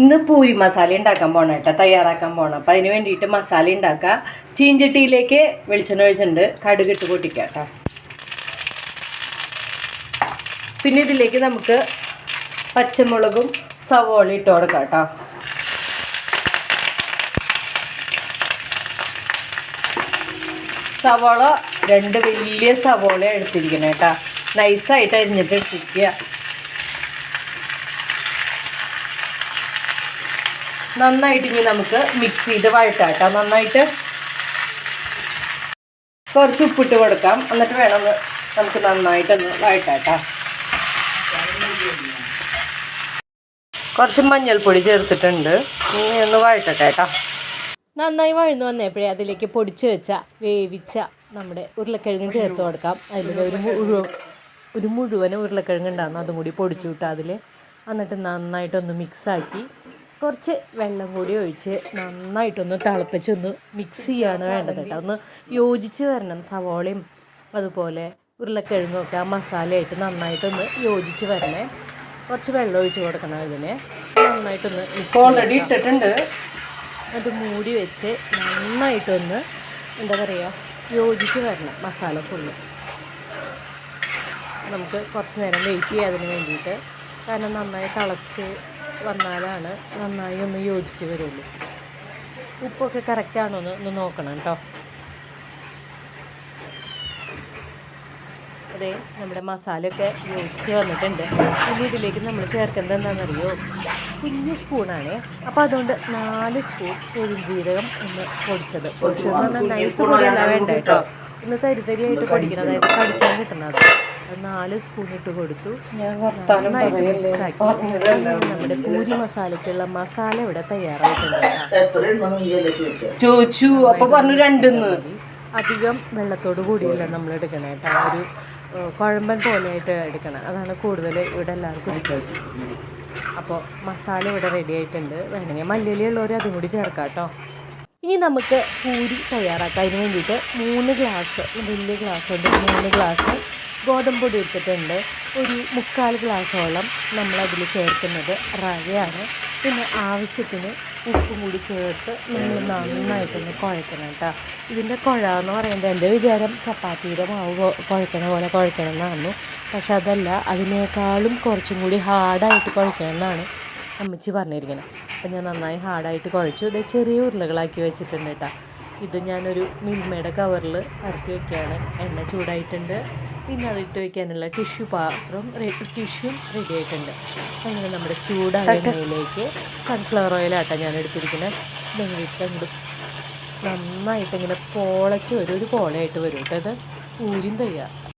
ഇന്ന് പൂരി മസാല ഉണ്ടാക്കാൻ പോണ കേട്ടോ തയ്യാറാക്കാൻ പോണം. അപ്പം അതിന് വേണ്ടിയിട്ട് മസാല ഉണ്ടാക്കുക. ചീഞ്ചട്ടിയിലേക്ക് വെളിച്ചെണ്ണ ഒഴിച്ചിട്ടുണ്ട്. കടുക് ഇട്ട് പൊട്ടിക്കുക കേട്ടോ. പിന്നെ ഇതിലേക്ക് നമുക്ക് പച്ചമുളകും സവോള ഇട്ട് കൊടുക്കാം കേട്ടോ. സവോള രണ്ട് വലിയ സവോള എടുത്തിരിക്കണം കേട്ടോ. നൈസായിട്ട് അരിഞ്ഞിട്ട് എടുത്തിരിക്കുക നന്നായിട്ട് ഇനി നമുക്ക് മിക്സ് ചെയ്ത് വഴറ്റാം കേട്ടോ നന്നായിട്ട് കുറച്ച് ഉപ്പിട്ട് കൊടുക്കാം. എന്നിട്ട് വേണം നമുക്ക് നന്നായിട്ടൊന്ന് വഴറ്റാം കുറച്ച് മഞ്ഞൾപ്പൊടി ചേർത്തിട്ടുണ്ട്. ഇനി ഒന്ന് വഴറ്റട്ടെ കേട്ടോ നന്നായി വഴന്നു വന്നപ്പോഴേ അതിലേക്ക് പൊടിച്ച് വെച്ച വേവിച്ച നമ്മുടെ ഉരുളക്കിഴങ്ങ് ചേർത്ത് കൊടുക്കാം. അതിൽ ഒരു മുഴുവൻ ഒരു മുഴുവൻ ഉരുളക്കിഴങ്ങ് ഉണ്ടാകുന്നു അതും കൂടി പൊടിച്ചു വിട്ടാൽ അതിൽ എന്നിട്ട് നന്നായിട്ടൊന്ന് മിക്സാക്കി കുറച്ച് വെള്ളം കൂടി ഒഴിച്ച് നന്നായിട്ടൊന്ന് തിളപ്പിച്ചൊന്ന് മിക്സ് ചെയ്യാണ് വേണ്ടത് കേട്ടോ. ഒന്ന് യോജിച്ച് വരണം സവോളയും അതുപോലെ ഉരുളക്കിഴങ്ങും ഒക്കെ ആ മസാലയായിട്ട് നന്നായിട്ടൊന്ന് യോജിച്ച് വരണേ. കുറച്ച് വെള്ളം ഒഴിച്ച് കൊടുക്കണം ഇതിന്. നന്നായിട്ടൊന്ന് ഓൾറെഡി ഇട്ടിട്ടുണ്ട്. അത് മൂടി വെച്ച് നന്നായിട്ടൊന്ന് എന്താ പറയുക യോജിച്ച് വരണം മസാല ഫുള്ള് നമുക്ക് കുറച്ച് നേരം വെയിറ്റ് ചെയ്യാതിന് വേണ്ടിയിട്ട്. കാരണം നന്നായി തിളച്ച് വന്നാലാണ് നന്നായി ഒന്ന് യോജിച്ച് വരുള്ളൂ. ഉപ്പൊക്കെ കറക്റ്റാണോ എന്ന് ഒന്ന് നോക്കണം കേട്ടോ. അതെ നമ്മുടെ മസാലയൊക്കെ യോജിച്ച് വന്നിട്ടുണ്ട്. ഇനി ഇതിലേക്ക് നമ്മൾ ചേർക്കേണ്ടത് എന്താണെന്നറിയോ? കുഞ്ഞു സ്പൂണാണ് അപ്പോൾ അതുകൊണ്ട് നാല് സ്പൂൺ പെരുംജീരകം ഒന്ന് പൊടിച്ചത്. പൊടിച്ചത് നന്നായി സ്പൂണല്ല വേണ്ട കേട്ടോ. ഒന്ന് തരിതരിയായിട്ട് പൊടിക്കണം. അതായത് കടിക്കാൻ കിട്ടണം നാല് സ്പൂൺ ഇട്ട് കൊടുത്തു നന്നായിട്ട് മിക്സാക്കി നമ്മുടെ പൂരി മസാലയ്ക്കുള്ള മസാല ഇവിടെ തയ്യാറായിട്ടുണ്ട് അധികം വെള്ളത്തോട് കൂടിയല്ല നമ്മൾ എടുക്കണേ കേട്ടോ. ഒരു കുഴമ്പൻ പോലെയായിട്ട് എടുക്കണം. അതാണ് കൂടുതൽ ഇവിടെ എല്ലാവർക്കും അപ്പോൾ മസാല ഇവിടെ റെഡി ആയിട്ടുണ്ട്. വേണമെങ്കിൽ മല്ലിയിലുള്ളവർ അതും കൂടി ചേർക്കാം കേട്ടോ. ഇനി നമുക്ക് പൂരി തയ്യാറാക്കാം അതിന് വേണ്ടിയിട്ട് മൂന്ന് ഗ്ലാസ് വലിയ ഗ്ലാസ് ഉണ്ട്. മൂന്ന് ഗ്ലാസ് ഗോതമ്പ് പൊടി എടുത്തിട്ടുണ്ട്. ഒരു മുക്കാൽ ഗ്ലാസോളം നമ്മളതിൽ ചേർക്കുന്നത് റവയാണ് പിന്നെ ആവശ്യത്തിന് ഉപ്പും കൂടി ചേർത്ത് നമ്മൾ നന്നായിട്ടൊന്ന് കുഴക്കണം കേട്ടോ ഇതിന്റെ കുഴ എന്ന് പറയുന്നത് എന്റെ വിചാരം ചപ്പാത്തിയുടെ മാവ് കുഴക്കണ പോലെ കുഴക്കണം എന്നാണ് പക്ഷെ അതല്ല അതിനേക്കാളും കുറച്ചും കൂടി ഹാർഡായിട്ട് കുഴക്കണം എന്നാണ് അമ്മച്ചി പറഞ്ഞിരിക്കുന്നത് അപ്പം ഞാൻ നന്നായി ഹാർഡായിട്ട് കുഴച്ചു. ഇത് ചെറിയ ഉരുളകളാക്കി വെച്ചിട്ടുണ്ട് കേട്ടോ ഇത് ഞാനൊരു മിൽമയുടെ കവറിൽ ഇറക്കി വെക്കുകയാണ് എണ്ണ ചൂടായിട്ടുണ്ട്. പിന്നെ ഇട്ട് വെക്കാനുള്ള ടിഷ്യു പാത്രം ടിഷ്യൂ റെഡി ആയിട്ടുണ്ട് അങ്ങനെ നമ്മുടെ ചൂടായ എണ്ണയിലേക്ക് സൺഫ്ലവർ ഓയിലാട്ടോ ഞാൻ എടുത്തിരിക്കുന്നത് ഇതെങ്ങനെ അങ്ങോട്ട് നന്നായിട്ട് ഇങ്ങനെ പോളച്ച് വരും. ഒരു പോളയായിട്ട് വരും കേട്ടോ അത് ഊരിയും തയ്യാ.